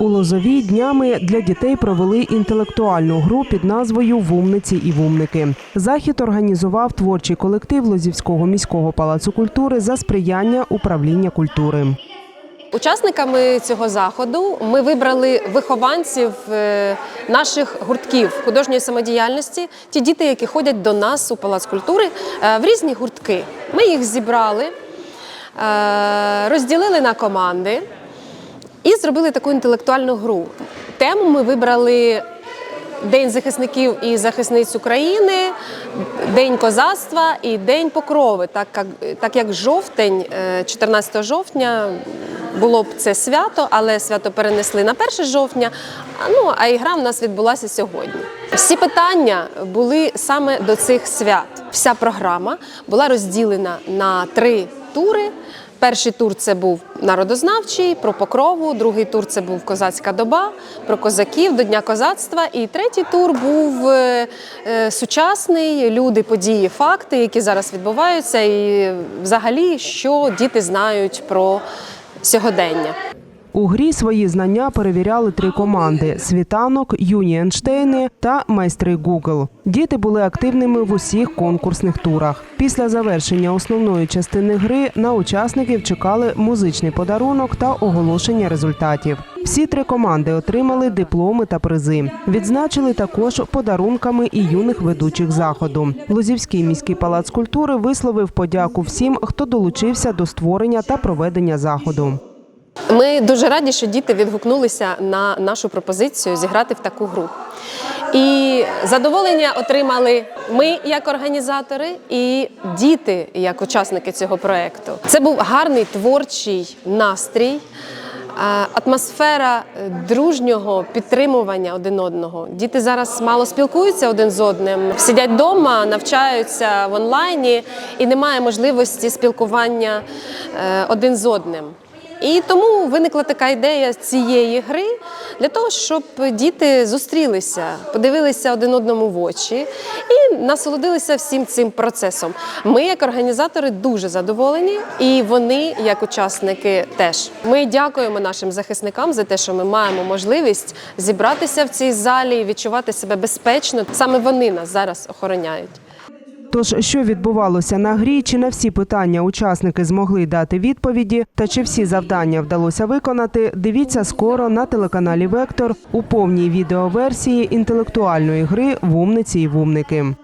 У Лозовій днями для дітей провели інтелектуальну гру під назвою Вумниці і вумники. Захід організував творчий колектив Лозівського міського палацу культури за сприяння управління культури. Учасниками цього заходу ми вибрали вихованців е, наших гуртків художньої самодіяльності, ті діти, які ходять до нас у Палац культури е, в різні гуртки. Ми їх зібрали, е, розділили на команди і зробили таку інтелектуальну гру. Тему ми вибрали День захисників і захисниць України, День козацтва і День покрови. Так як, так як жовтень, е, 14 жовтня було б це свято, але свято перенесли на 1 жовтня. Ну а ігра в нас відбулася сьогодні. Всі питання були саме до цих свят. Вся програма була розділена на три тури. Перший тур це був народознавчий про покрову, другий тур це був козацька доба, про козаків до Дня козацтва. І третій тур був е, е, сучасний люди, події, факти, які зараз відбуваються, і взагалі, що діти знають про сьогодення. У грі свої знання перевіряли три команди: світанок, юні Ейнштейни та майстри Google. Діти були активними в усіх конкурсних турах. Після завершення основної частини гри на учасників чекали музичний подарунок та оголошення результатів. Всі три команди отримали дипломи та призи. Відзначили також подарунками і юних ведучих заходу. Лозівський міський палац культури висловив подяку всім, хто долучився до створення та проведення заходу. Ми дуже раді, що діти відгукнулися на нашу пропозицію зіграти в таку гру. І задоволення отримали ми як організатори, і діти як учасники цього проєкту. Це був гарний творчий настрій. Атмосфера дружнього підтримування один одного. Діти зараз мало спілкуються один з одним, сидять вдома, навчаються в онлайні, і немає можливості спілкування е, один з одним. І тому виникла така ідея цієї гри для того, щоб діти зустрілися, подивилися один одному в очі і насолодилися всім цим процесом. Ми, як організатори, дуже задоволені, і вони, як учасники, теж. Ми дякуємо нашим захисникам за те, що ми маємо можливість зібратися в цій залі і відчувати себе безпечно. Саме вони нас зараз охороняють. Тож, що відбувалося на грі, чи на всі питання учасники змогли дати відповіді, та чи всі завдання вдалося виконати, дивіться скоро на телеканалі Вектор у повній відеоверсії інтелектуальної гри Вумниці і вумники.